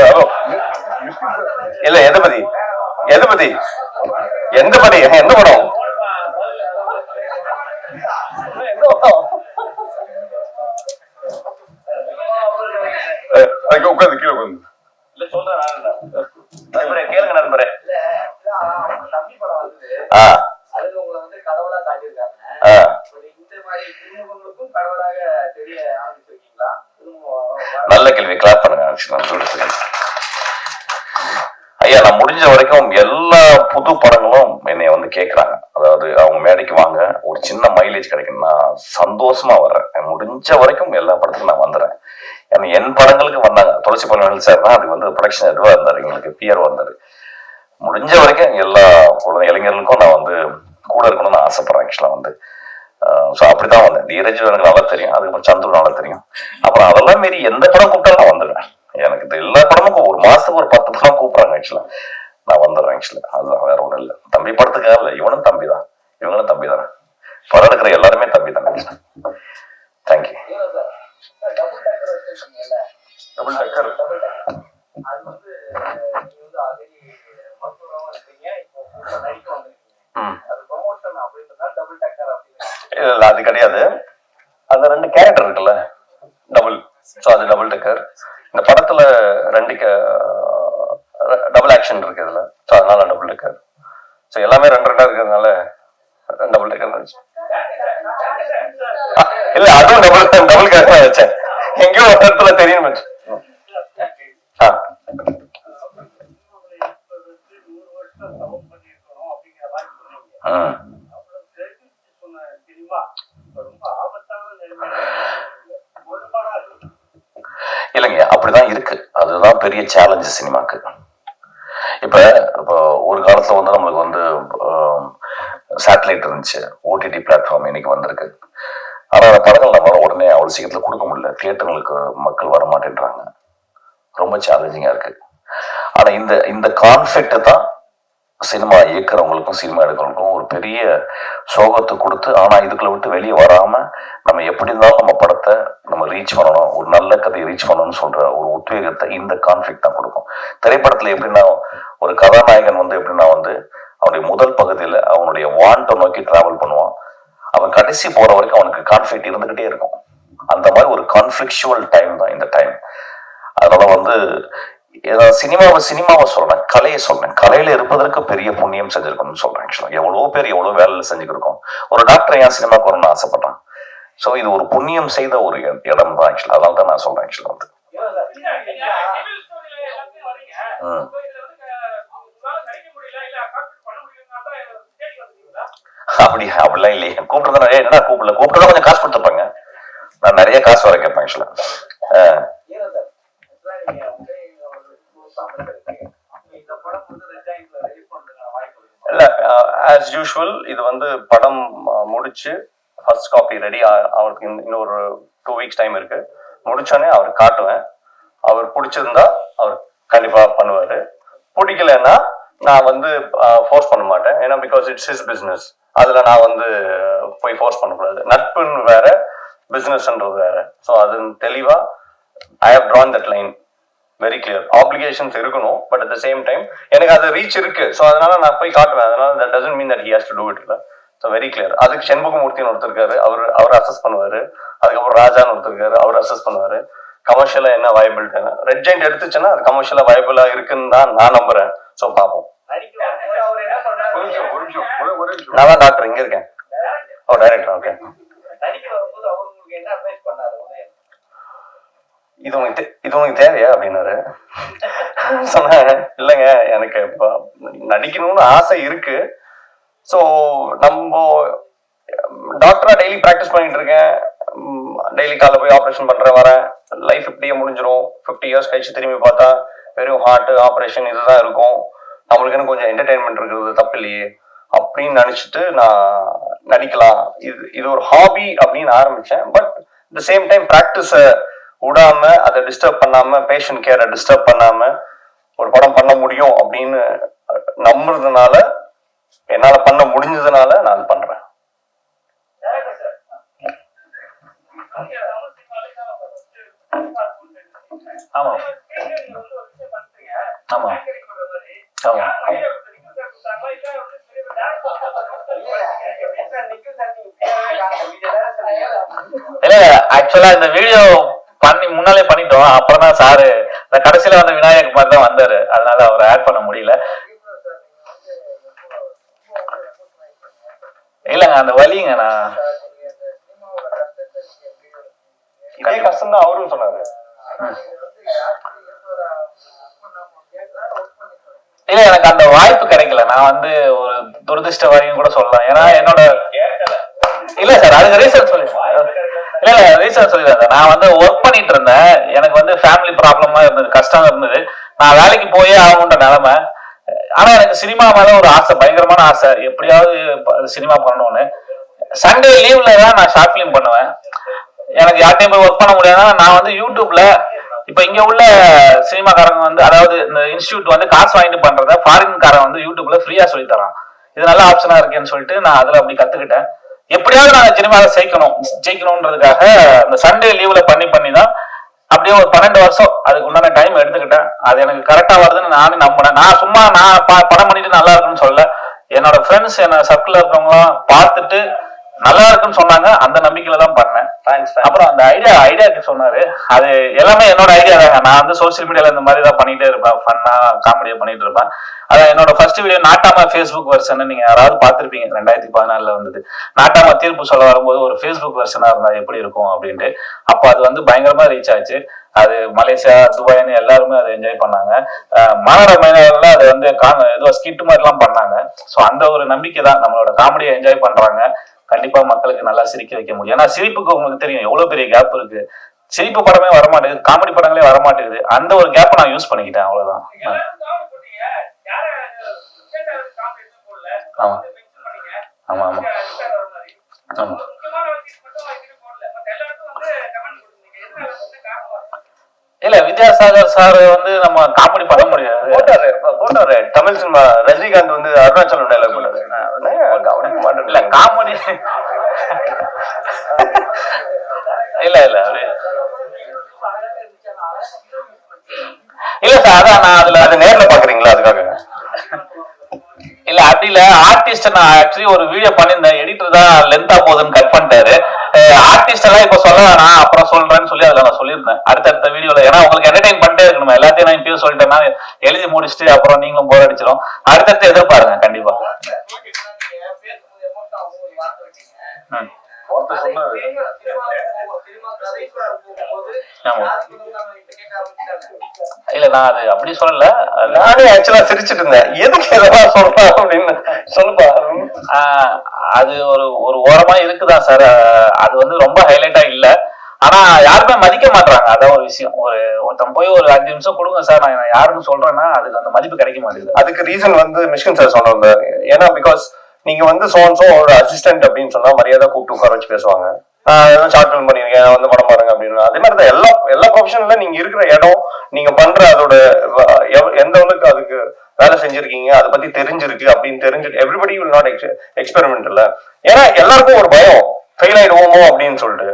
Oh. இல்ல எதை பத்தி எதை பத்தி எந்த படி? எந்த படம் அஹ், அங்க உட்காந்து கீழே உட்காந்து இல்ல சொல்றேன் நண்பரே கேளுங்க நண்பரே தம்பி படம் வந்து ஆ அதுல உங்களை வந்து கடவுளா காட்டியிருக்காங்க ஆ ஒரு இந்த மாதிரி திருமுகங்களுக்கும் கடவுளாக தெரிய ஆரம்பிச்சிருக்கீங்களா திருமுகம் நல்ல கேள்வி கிளாப் பண்ணுங்க ஐயா நான் முடிஞ்ச வரைக்கும் எல்லா புது படங்களும் என்னை வந்து கேட்கறாங்க அதாவது அவங்க மேடைக்கு வாங்க ஒரு சின்ன மைலேஜ் கிடைக்கும் நான் சந்தோஷமா வர்றேன். முடிஞ்ச வரைக்கும் எல்லா படத்துக்கும் நான் வந்துடுறேன் ஏன்னா என் படங்களுக்கு வந்தாங்க. துளசி பழனிவேல் சார் தான் அதுக்கு வந்து ப்ரொடக்ஷன் இதுவாக இருந்தார் எங்களுக்கு பிஆர் வந்தார் முடிஞ்ச வரைக்கும் எல்லா குழந்தை இளைஞர்களுக்கும் நான் வந்து கூட இருக்கணும்னு ஆசைப்பட்றேன் ஆசைப்படுறேன் ஆக்சுவலாக வந்து. ஸோ அப்படிதான் வந்தேன் தீரஜ் எனக்கு நல்லா தெரியும். அதுக்கப்புறம் சந்துரு நல்லா தெரியும். அப்புறம் அதெல்லாம் மீறி எந்த படம் கூப்பிட்டாலும் நான் வந்துடுவேன். எனக்கு இது எல்லா படமும் ஒரு மாசத்துக்கு ஒரு பத்து படம் கூப்பிடுறாங்க ஆக்சுவலா நான் வந்துடுறேன் ஆக்சுவலா அதுதான் வேற ஒன்றும் இல்லை. தம்பி படத்துக்காக இல்லை இவனும் தம்பி தான் இவங்களும் தம்பி தானே படம் எடுக்கிற எல்லாருமே தம்பி தான் ஆக்சுவலா தேங்க்யூ டபுள் டக்கர் வச்சிருக்கீங்கல்ல டபுள் டக்கர் டபுள் டக்கர் அது வந்து நீங்க வந்து ஆல்ரெடி மருத்துவராகவும் இருக்கீங்க இப்போ புதுசா நடிக்க வந்திருக்கீங்க ம் அது ப்ரொமோஷன் அப்படின்றதுனால டபுள் டக்கர் அப்படின்னு இல்ல அது கிடையாது. அந்த ரெண்டு கேரக்டர் இருக்குல்ல டபுள் ஸோ அது டபுள் டக்கர் இந்த படத்துல ரெண்டு டபுள் ஆக்ஷன் இருக்கு இதுல. ஸோ அதனால டபுள் டக்கர் ஸோ எல்லாமே ரெண்டு ரெண்டா இருக்கிறதுனால டபுள் டக்கர் இல்ல அதுவும் டபுள் டபுள் கேரக்டர் தான் வச்சேன். எங்கேயோ ஒரு இடத்துல தெரியும் ஆ. ஆ அவ்வளவு தெரிஞ்சு சொன்ன சினிமா இப்ப ரொம்ப ஆபத்தான நிலைமையில ஒரு படம் இருக்கு. இல்லைங்க அப்படிதான் இருக்கு. அதுதான் பெரிய சேலஞ்சு சினிமாக்கு. இப்ப இப்போ ஒரு காலத்துல வந்து நம்மளுக்கு வந்து சேட்டலைட் இருந்துச்சு. ஓடிடி பிளாட்ஃபார்ம் இன்னைக்கு வந்திருக்கு. ஆனா அந்த படங்கள் நம்மளால உடனே அவ்வளவு சீக்கிரத்துல கொடுக்க முடியல. தியேட்டர்களுக்கு மக்கள் வர மாட்டேன்றாங்க ரொம்ப சேலஞ்சிங்கா இருக்கு. ஆனா இந்த இந்த கான்ஃபிளிக்ட தான் சினிமா இயக்குறவங்களுக்கும் சினிமா எடுக்கிறவங்களுக்கும் ஒரு பெரிய சோகத்தை கொடுத்து ஆனா இதுக்குள்ள விட்டு வெளியே வராம நம்ம எப்படி இருந்தாலும் நம்ம படத்தை நம்ம ரீச் பண்ணணும் ஒரு நல்ல கதையை ரீச் பண்ணணும்னு சொல்ற ஒரு உத்வேகத்தை இந்த கான்ஃபிளிக் தான் கொடுக்கும். திரைப்படத்துல எப்படின்னா ஒரு கதாநாயகன் வந்து எப்படின்னா வந்து அவனுடைய முதல் பகுதியில அவனுடைய வாண்டை நோக்கி டிராவல் பண்ணுவான். அவன் கடைசி போற வரைக்கும் அவனுக்கு கான்ஃபிளிக் இருந்துகிட்டே இருக்கும். அந்த மாதிரி ஒரு கான்ஃபிளிக்சுவல் டைம் தான் இந்த டைம் அதனால வந்து சினிமாவை சினிமாவை சொல்றேன் கலையை சொல்றேன். கலையில இருப்பதற்கு பெரிய புண்ணியம் செஞ்சிருக்கணும்னு சொல்றேன் ஆக்சுவலா எவ்வளவு பேர் எவ்வளவு வேலையில செஞ்சுருக்கோம். ஒரு டாக்டர் ஏன் சினிமாக்கு வரணும்னு ஆசைப்படுறான்? ஸோ இது ஒரு புண்ணியம் செய்த ஒரு இடம் தான் ஆக்சுவலா அதனால தான் நான் சொல்றேன் ஆக்சுவலா வந்து. இல்ல, அப்படி அப்படிலாம் இல்லையே. கூப்பிட்டு தான் கூப்பிடல? கூப்பிட்டு கொஞ்சம் காசு கொடுத்துருப்பாங்க. நான் நிறைய காசு வர கேட்பேன் ஆக்சுவலா நீங்க வந்து ஒரு புதுசா அமைச்சிருக்கு இந்த படம் வந்து ரெண்டாயிரத்துல ரிலீஸ் பண்றதுக்கான வாய்ப்பு இருக்கு இல்ல ஆஸ் யூஷுவல் இது வந்து படம் முடிச்சு ஃபர்ஸ்ட் காப்பி ரெடி அவருக்கு இன்னொரு டூ வீக்ஸ் டைம் இருக்கு. முடிச்சோடனே அவர் காட்டுவேன். அவர் பிடிச்சிருந்தா அவர் கண்டிப்பா பண்ணுவாரு. பிடிக்கலன்னா நான் வந்து ஃபோர்ஸ் பண்ண மாட்டேன். ஏன்னா பிகாஸ் இட்ஸ் இஸ் பிஸ்னஸ் அதுல நான் வந்து போய் ஃபோர்ஸ் பண்ணக்கூடாது. நட்புன்னு வேற பிஸ்னஸ்ன்றது வேற. ஸோ அது தெளிவா I have drawn that line very clear applications இருக்கணும் but at the same time எனக்கு அது ரீச் இருக்கு. ஸோ அதனால நான் போய் காட்டுவேன். அதனால that doesn't mean that he has to do it இல்லை ஸோ வெரி கிளியர் அதுக்கு செண்பகமூர்த்தின்னு ஒருத்தர் இருக்காரு. அவர் அவர் அசஸ் பண்ணுவாரு. அதுக்கப்புறம் ராஜான்னு ஒருத்தர் இருக்காரு. அவர் அசஸ் பண்ணுவாரு. கமர்ஷியலா என்ன வயபிலிட்டி ரெட் ஜெயிண்ட் எடுத்துச்சுன்னா அது கமர்ஷியலா வயபிளா இருக்குன்னு தான் நான் நம்புறேன். ஸோ பார்ப்போம். நான் தான் டாக்டர் இங்க இருக்கேன். ஓ டைரக்டர் ஓகே நடிக்க வரும்போது அவர் உங்களுக்கு என்ன அட்வைஸ் பண்ணாரு உதயம் இது உனக்கு தே- இது உனக்கு தேவையா அப்படின்னாரு. சொன்னேன் இல்லைங்க எனக்கு இப்போ நடிக்கணும்னு ஆசை இருக்கு. ஸோ நம்ம டாக்டரா டெய்லி ப்ராக்டிஸ் பண்ணிட்டு இருக்கேன். டெய்லி காலைல போய் ஆப்ரேஷன் பண்றேன் வரேன். லைஃப் இப்படியே முடிஞ்சிடும் ஃபிஃப்டி இயர்ஸ் கழிச்சு திரும்பி பார்த்தா வெறும் ஹார்ட் ஆப்ரேஷன் இதுதான் இருக்கும். நம்மளுக்குன்னு கொஞ்சம் என்டர்டைன்மெண்ட் இருக்கிறது தப்பு இல்லையே அப்படின்னு நினைச்சிட்டு நான் நடிக்கலாம். இது இது ஒரு ஹாபி அப்படின்னு ஆரம்பிச்சேன். பட் த சேம் டைம் ப்ராக்டிஸை விடாம அதை டிஸ்டர்ப் பண்ணாம பேஷண்ட் கேரை டிஸ்டர்ப் பண்ணாம ஒரு படம் பண்ண முடியும் அப்படின்னு நம்புறதுனால என்னால பண்ண முடிஞ்சதுனால நான் பண்றேன். ஆமா. ஆமா. ஆமா. இல்ல ஆக்சுவலா இந்த வீடியோ பண்ணி முன்னாலே பண்ணிட்டோம். அப்புறம் தான் சாரு இந்த கடைசியில வந்த விநாயகர் மாதிரி தான் வந்தாரு. அதனால அவரை ஆட் பண்ண முடியல. இல்லங்க அந்த வலிங்க நான். இதே கஷ்டம் தான் அவரும் சொன்னாரு. இல்ல எனக்கு அந்த வாய்ப்பு கிடைக்கல. நான் வந்து ஒரு துரதிருஷ்டவாதின்னு கூட சொல்லலாம். ஏன்னா என்னோட இல்ல சார் அதுக்கு ரீசன் சொல்லி இல்ல இல்ல ரீசன் சொல்லிடுறேன் நான் வந்து ஒர்க் பண்ணிட்டு இருந்தேன். எனக்கு வந்து ஃபேமிலி ப்ராப்ளமா இருந்தது கஷ்டம் இருந்தது. நான் வேலைக்கு போயே ஆகணுன்ற நிலைமை. ஆனா எனக்கு சினிமா மேல ஒரு ஆசை பயங்கரமான ஆசை. எப்படியாவது சினிமா பண்ணணும்னு. சண்டே லீவ்ல தான் நான் ஷார்ட் ஃபிலிம் பண்ணுவேன். எனக்கு யார்ட்டையும் போய் ஒர்க் பண்ண முடியாதுன்னா நான் வந்து யூடியூப்ல இப்ப இங்க உள்ள சினிமாக்காரங்க வந்து அதாவது இந்த இன்ஸ்டியூட் வந்து காசு வாங்கிட்டு பண்றத ஃபாரின்காரன் வந்து யூடியூப்ல ஃப்ரீயா சொல்லி தரான். இது நல்ல ஆப்ஷனா இருக்கேன்னு சொல்லிட்டு நான் அதுல அப்படி கத்துக்கிட்டேன். எப்படியாவது நான் சினிமாவை ஜெயிக்கணும் ஜெயிக்கணும்ன்றதுக்காக இந்த சண்டே லீவ்ல பண்ணி பண்ணி தான் அப்படியே ஒரு பன்னெண்டு வருஷம் அதுக்கு உண்டான டைம் எடுத்துக்கிட்டேன். அது எனக்கு கரெக்டா வருதுன்னு நானும் நம்பினேன் நான் சும்மா நான் ப- படம் பண்ணிட்டு நல்லா இருக்குன்னு சொல்ல என்னோட ஃப்ரெண்ட்ஸ் என்ன சர்க்கிள் இருக்கிறவங்களாம் பார்த்துட்டு நல்லா இருக்குன்னு சொன்னாங்க. அந்த நம்பிக்கையில தான் பண்ணேன். அப்புறம் அந்த ஐடியா ஐடியாக்கு சொன்னாரு. அது எல்லாமே என்னோட ஐடியா தாங்க. நான் வந்து சோஷியல் மீடியால இந்த மாதிரி தான் பண்ணிட்டே இருப்பேன். ஃபன்னா காமெடியா பண்ணிட்டு இருப்பேன். அதான் என்னோட first video Nattamai Facebook version நீங்க யாராவது பார்த்திருப்பீங்க. ரெண்டாயிரத்தி பதினாலுல வந்தது. நாட்டாம தீர்ப்பு சொல்ல வரும்போது ஒரு ஃபேஸ்புக் வெர்ஷனா இருந்தா எப்படி இருக்கும் அப்படின்ட்டு. அப்போ அது வந்து பயங்கரமா ரீச் ஆச்சு. அது மலேசியா துபாய்னு எல்லாருமே அதை என்ஜாய் பண்ணாங்க. அஹ் மாநகர மைனர்ல அது வந்து ஏதோ ஸ்கிட் மாதிரி எல்லாம் பண்ணாங்க. ஸோ அந்த ஒரு நம்பிக்கை தான் நம்மளோட காமெடியை என்ஜாய் பண்றாங்க. கண்டிப்பா மக்களுக்கு நல்லா சிரிக்க வைக்க முடியும். ஏன்னா சிரிப்புக்கு உங்களுக்கு தெரியும் எவ்வளவு பெரிய கேப் இருக்கு. சிரிப்பு படமே வரமாட்டேங்குது காமெடி படங்களே வரமாட்டேங்குது. அந்த ஒரு கேப்பை நான் யூஸ் பண்ணிக்கிட்டேன் அவ்வளவுதான். எல்லாரும் காமெடி போட்டீங்க. யாரை விஜய் சார் காமெடி எதுவும் போடல. ஆமா. வந்து mix பண்ணீங்க. ஆமா ஆமா விஜய் சார் வர மாதிரி. ஆமா ஒரு முக்கியமான விஷயம் மட்டும் இதுக்கு போடல. மத்த எல்லாருக்கும் வந்து comment கொடுத்தீங்க. எதனால வந்து காரணம் இல்ல வித்யாசாகர் சார் வந்து நம்ம காமெடி பண்ண முடியாது. போட்டாரு போட்டாரு தமிழ் சினிமா ரஜினிகாந்த் வந்து அருணாச்சலம் டைலாக் நான் கவனிக்க இல்ல மாட்டேன் காமெடி இல்ல இல்ல இல்ல சார் அதான் நான் அதுல அது நேர்ல பாக்குறீங்களா அதுக்காக? இல்ல ஆர்டிஸ்ட் நான் ஆக்சுவலி ஒரு வீடியோ பண்ணியிருந்தேன். எடிட்டர் தான் லென்த்தா போகுதுன்னு கட் பண்ணிட்டாரு. ஆர்டிஸ்ட் எல்லாம் இப்ப சொல்ல வேணாம். அப்புறம் சொல்றேன்னு சொல்லி அதுல நான் சொல்லியிருந்தேன். அடுத்தடுத்த வீடியோல ஏன்னா உங்களுக்கு என்டர்டைன் பண்ணிட்டே இருக்கணும். எல்லாத்தையும் நான் இப்பயும் சொல்லிட்டேன்னா எழுதி முடிச்சுட்டு அப்புறம் நீங்களும் போர் அடிச்சிடும் அடுத்தடுத்து எதிர்பாருங்க கண்டிப்பா. ஆமா. நான் அது அப்படி சொல்லல. நானே ஆக்சுவலா சிரிச்சிட்டு இருந்தேன். எதுக்கு இதெல்லாம் சொல்றான் அப்படின்னு சொல்லுப்பா. அது ஒரு ஒரு ஓரமா இருக்குதான் சார் அது வந்து ரொம்ப ஹைலைட்டா இல்ல. ஆனா யாருமே மதிக்க மாட்டாங்க அதான் ஒரு விஷயம். ஒரு ஒருத்தன் போய் ஒரு அஞ்சு நிமிஷம் கொடுங்க சார் நான் யாருன்னு சொல்றேன்னா அதுக்கு அந்த மதிப்பு கிடைக்க மாட்டேங்குது. அதுக்கு ரீசன் வந்து மிஷ்கன் சார் சொன்னாங்க ஏன்னா பிகாஸ் நீங்க வந்து சோன்சோ ஒரு அசிஸ்டன்ட் அப்படின்னு சொன்னா மரியாதை கூப்பிட்டு உட்கார வச்சு பேசுவாங்க. ஷார்ட் ஃபிலிம் பண்ணிருக்கேன் வந்து படம் பாருங்க அப்படின்னு. அதே மாதிரி தான் எல்லா எல்லா ப்ரொஃபஷன்ல நீங்க இருக்கிற இடம் நீங்க பண்ற அதோட எந்த அளவுக்கு அதுக்கு வேலை செஞ்சிருக்கீங்க அதை பத்தி தெரிஞ்சிருக்கு அப்படின்னு தெரிஞ்சுட்டு எவ்ரிபடி வில் நாட் எக்ஸ்பெரிமெண்ட் இல்ல. ஏன்னா எல்லாருக்கும் ஒரு பயம் ஃபெயில் ஆயிடுவோமோ அப்படின்னு சொல்லிட்டு.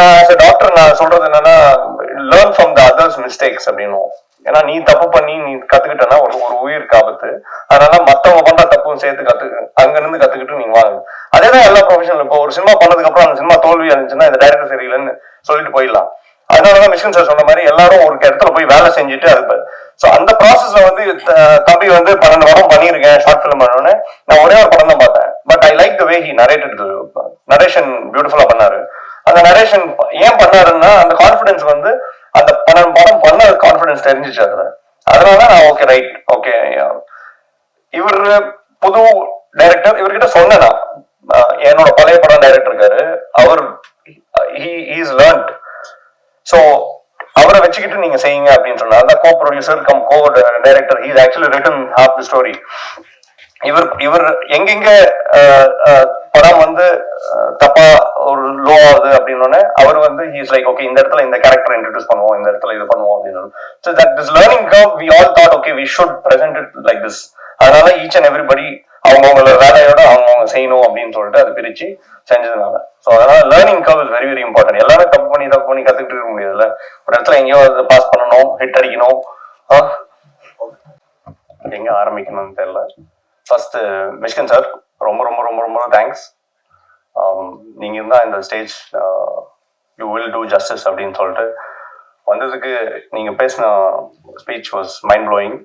நான் டாக்டர் நான் சொல்றது என்னன்னா learn from the others mistakes அப்படின்னு ஏன்னா நீ தப்பு பண்ணி நீ கத்துக்கிட்டனா ஒரு ஒரு உயிருக்கு ஆபத்து அதனால மத்தவங்க பண்ற தப்பும் சேர்த்து கத்து அங்க இருந்து கத்துக்கிட்டு நீங்க வாங்க அதேதான் எல்லா ப்ரொஃபஷனல் இப்போ ஒரு சினிமா பண்ணதுக்கு அப்புறம் அந்த சினிமா தோல்வி இருந்துச்சுன்னா இந்த டைரக்டர் சரியில்லைன்னு சொல்லிட்டு போயிடலாம். அதனாலதான் மிஷின் சார் சொன்ன மாதிரி எல்லாரும் ஒரு இடத்துல போய் வேலை செஞ்சுட்டு அது ஸோ அந்த ப்ராசஸ்ல வந்து த- தம்பி வந்து பன்னெண்டு வாரம் பண்ணியிருக்கேன் ஷார்ட் ஃபிலிம் பண்ணோன்னு நான் ஒரே ஒரு படம் தான் பார்த்தேன். But I like the way he narrated narration பியூட்டிஃபுல்லா பண்ணாரு. அந்த நரேஷன் ஏன் பண்ணாருன்னா அந்த கான்ஃபிடன்ஸ் வந்து அந்த படம் படம் பண்ண கான்பிடன்ஸ் தெரிஞ்சிச்சு அதுல அதனால நான் ஓகே ரைட் ஓகே இவர் புது டைரக்டர் இவர்கிட்ட சொன்னேன் நான். என்னோட பழைய படம் டைரக்டர் இருக்காரு. அவர் இஸ் லேர்ன்ட் ஸோ அவரை வச்சுக்கிட்டு நீங்க செய்யுங்க அப்படின்னு சொன்னார் அந்த co producer cum co director is actually written half the story இவர் இவர் எங்கெங்க படம் வந்து தப்பா ஒரு லோ ஆகுது அப்படின்னு அவர் வந்து ஹீஸ் லைக் ஓகே இந்த இடத்துல இந்த கேரக்டர் இன்ட்ரடியூஸ் பண்ணுவோம் இந்த இடத்துல இது பண்ணுவோம் அப்படின்னு so that this learning curve we all thought okay we should present it like this அதனால ஈச் அண்ட் எவ்ரிபடி அவங்கவுங்களோட வேலையோட அவங்கவுங்க செய்யணும் அப்படின்னு சொல்லிட்டு அது பிரிச்சு செஞ்சதுனால. ஸோ அதனால learning curve is very very important எல்லாமே தப்பு பண்ணி தப்பு பண்ணி கத்துக்கிட்டு இருக்க முடியாதுல்ல. ஒரு இடத்துல எங்கேயோ பாஸ் பண்ணணும் ஹிட் அடிக்கணும். எங்க ஆரம்பிக்கணும்னு தெரியல. ஃபர்ஸ்ட் மிஷ்கன் சார் ரொம்ப ரொம்ப ரொம்ப ரொம்ப தேங்க்ஸ் um, நீங்க இருந்தா இந்த stage you will do justice அப்படின்னு சொல்லிட்டு. வந்ததுக்கு நீங்க பேசின ஸ்பீச் வாஸ் மைண்ட் ப்ளோயிங்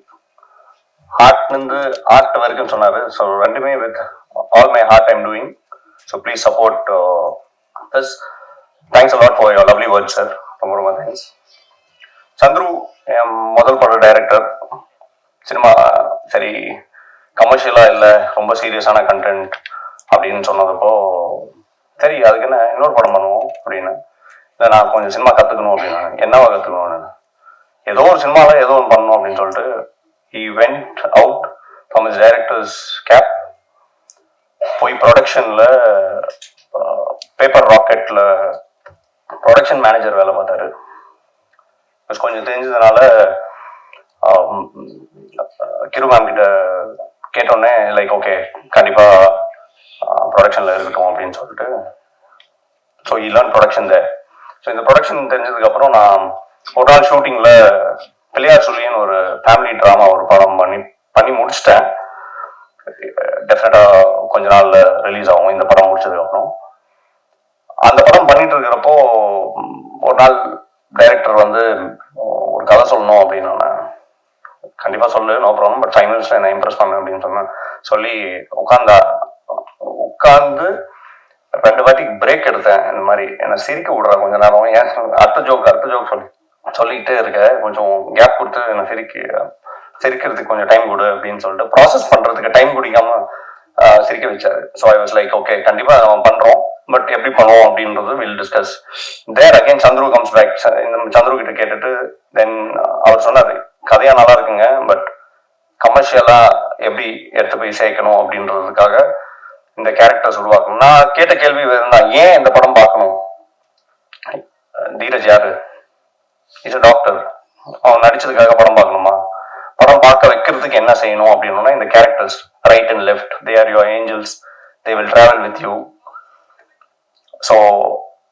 ஹார்ட்லேருந்து ஆர்ட் வரைக்கும் சொன்னார். ஸோ ரெண்டுமே with all my heart I'm doing so please support plus thanks a lot for your lovely word sir ரொம்ப ரொம்ப தேங்க்ஸ் சந்துரு என் முதல் பட டைரக்டர் சினிமா சரி கமர்ஷியலாக இல்லை ரொம்ப சீரியஸான கண்டென்ட் அப்படின்னு சொன்னதப்போ சரி அதுக்கு என்ன இன்னொரு படம் பண்ணுவோம் அப்படின்னு. இல்லை நான் கொஞ்சம் சினிமா கற்றுக்கணும் அப்படின்னு என்னவா கற்றுக்கணும்னு ஏதோ ஒரு சினிமாவில் ஏதோ ஒன்று பண்ணணும் அப்படின்னு சொல்லிட்டு he went out from his directors cap போய் ப்ரொடக்ஷனில் பேப்பர் ராக்கெட்டில் ப்ரொடக்ஷன் மேனேஜர் வேலை பார்த்தாரு. கொஞ்சம் தெரிஞ்சதுனால ஆம், கிரு கிட்ட கேட்டோன்னே லைக் ஓகே கண்டிப்பா ப்ரொடக்ஷன்ல இருக்கட்டும் அப்படின்னு சொல்லிட்டு so he learn production they so இந்த ப்ரொடக்ஷன் தெரிஞ்சதுக்கப்புறம் நான் ஒரு நாள் ஷூட்டிங்கில் பிள்ளையார் சொல்லின்னு ஒரு ஃபேமிலி ட்ராமா ஒரு படம் பண்ணி பண்ணி முடிச்சிட்டேன். டெஃபினட்டாக கொஞ்ச நாளில் ரிலீஸ் ஆகும். இந்த படம் முடிச்சதுக்கப்புறம் அந்த படம் பண்ணிட்டு இருக்கிறப்போ ஒரு நாள் டைரக்டர் வந்து ஒரு கதை சொல்லணும் அப்படின்னு நான் கண்டிப்பா சொல்லு நோ ப்ராப்ளம் பட் ஃபைவ் மினிட்ஸ்ல என்ன இம்ப்ரெஸ் பண்ணு அப்படின்னு சொன்னேன் சொல்லி உட்காந்தா உட்காந்து ரெண்டு வாட்டி பிரேக் எடுத்தேன் இந்த மாதிரி. என்ன சிரிக்க விடுறா கொஞ்ச நேரம். ஏன்? அடுத்த ஜோக் அடுத்த ஜோக் சொல்லி. சொல்லிக்கிட்டே இருக்க. கொஞ்சம் கேப் கொடுத்து என்ன சிரிக்க சிரிக்கிறதுக்கு கொஞ்சம் டைம் கொடு அப்படின்னு சொல்லிட்டு ப்ராசஸ் பண்றதுக்கு டைம் குடிக்காம சிரிக்க வச்சாரு. So I was like okay கண்டிப்பா நம்ம பண்றோம். பட் எப்படி பண்ணுவோம் அப்படின்றது will discuss there again Chandru comes back இந்த சந்துரு கிட்ட கேட்டுட்டு தென் அவர் சொன்னார் கதையா நல்லா இருக்குங்க. பட் கமர்ஷியலா எப்படி எடுத்து போய் சேர்க்கணும் அப்படின்றதுக்காக இந்த கேரக்டர்ஸ் உருவாக்கணும். நான் கேட்ட கேள்வி தான் ஏன் இந்த படம் பார்க்கணும்? தீரஜ் யாரு? இஸ் டாக்டர் அவன் நடிச்சதுக்காக படம் பார்க்கணுமா? படம் பார்க்க வைக்கிறதுக்கு என்ன செய்யணும் அப்படின்னா இந்த characters right and left they are your angels they will travel with you so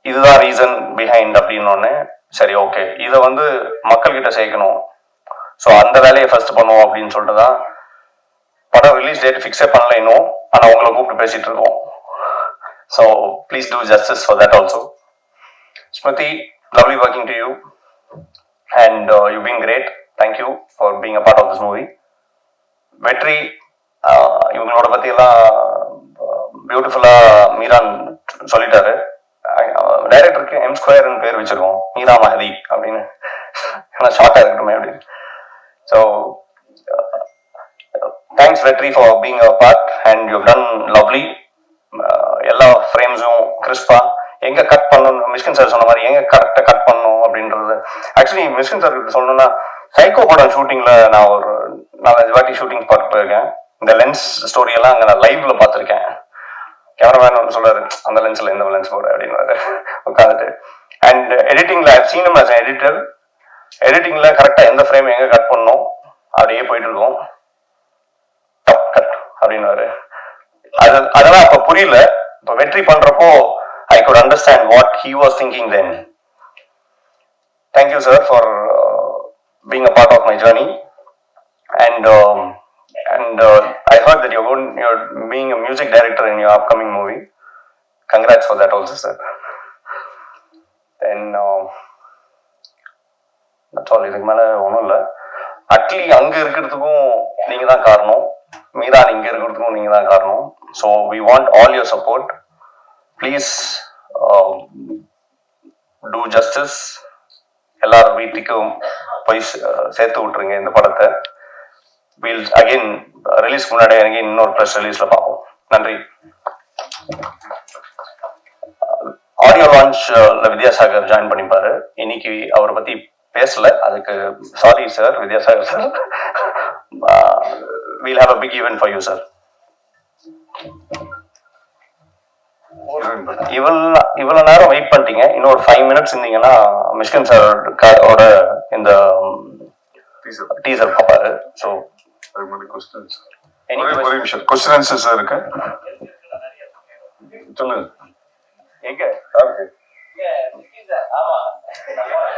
இதுதான் ரீசன் பிஹைண்ட் அப்படின்னோடனே சரி ஓகே இதை வந்து மக்கள்கிட்ட சேர்க்கணும். ஸோ அந்த வேலையை ஃபர்ஸ்ட் பண்ணுவோம் அப்படின்னு சொல்லிட்டு தான் படம் ரிலீஸ் டேட் ஃபிக்ஸே பண்ணல இன்னும். ஆனால் உங்களை கூப்பிட்டு பேசிட்டு இருக்கோம். So please do justice for that also Smruthi lovely working to you and you being great thank you for being a part of this movie Vetri uh, இவங்களோட பத்தி எல்லாம் பியூட்டிஃபுல்லா uh, மீரான் சொல்லிட்டாரு. டைரக்டருக்கு எம் ஸ்கொயர்னு பேர் வச்சிருக்கோம். மீரா மஹதி அப்படின்னு. ஏன்னா ஷார்ட்டாக இருக்கட்டுமே அப்படின்னு. So thanks Vetri for being a part and you done lovely எல்லா ஃப்ரேம்ஸும் கிறிஸ்பா எங்க கட் பண்ணணும்? மிஸ்கின் சார் சொன்ன மாதிரி எங்க கரெக்டா கட் பண்ணணும் அப்படின்றது. ஆக்சுவலி மிஸ்கின் சார் கிட்ட சொல்லணும்னா சைக்கோ படம் ஷூட்டிங்ல நான் ஒரு நாலஞ்சு வாட்டி ஷூட்டிங் பார்த்து போயிருக்கேன். இந்த லென்ஸ் ஸ்டோரி எல்லாம் அங்க நான் லைவ்ல பார்த்திருக்கேன். கேமராமேன் வந்து சொல்றாரு அந்த லென்ஸ்ல இந்த லென்ஸ் போடுற அப்படின்னு உட்காந்துட்டு அண்ட் எடிட்டிங்ல சீன் as எடிட்டர் எடிட்டிங்ல கரெக்டா எந்த ஃப்ரேம் எங்க கட் பண்ணணும் அப்படியே போயிட்டு இருக்கோம். டப் கட் அப்படின்னு அது அதெல்லாம் அப்ப புரியல. இப்ப வெற்றி பண்றப்போ I could understand what he was thinking then thank you sir for being a part of my journey and and uh, I heard that you're going, you're being a music director in your upcoming movie. Congrats for that also, sorry இதுக்கு மேல ஒன்றும் இல்லை. அட்லி அங்க இருக்கிறதுக்கும் நீங்க தான் காரணம். மீதான் இங்க இருக்கிறதுக்கும் நீங்க தான் காரணம். So we want all your support please do justice எல்லார் வீட்டுக்கும் போய் சேர்த்து விட்டுருங்க இந்த படத்தை. வீல் அகைன் ரிலீஸ் முன்னாடி எனக்கு இன்னொரு ப்ரெஸ் ரிலீஸ்ல பார்ப்போம். நன்றி. ஆடியோ uh, லான்ச்ல வித்யாசாகர் ஜாயின் பண்ணிப்பாரு. இன்னைக்கு அவரை பத்தி பேசல. அதுக்கு sorry sir Vidyasagar sir we'll have a big event for you sir இவ்வளோ இவ்வளோ நேரம் வெயிட் பண்ணிட்டீங்க. இன்னும் ஒரு ஃபைவ் மினிட்ஸ் இருந்தீங்கன்னா மிஷ்கின் சாரோட இந்த டீசர் பார்ப்பாரு ஸோ ஒரு நிமிஷம். கொஸ்டின் சார் இருக்கு. சொல்லுங்க. எங்க?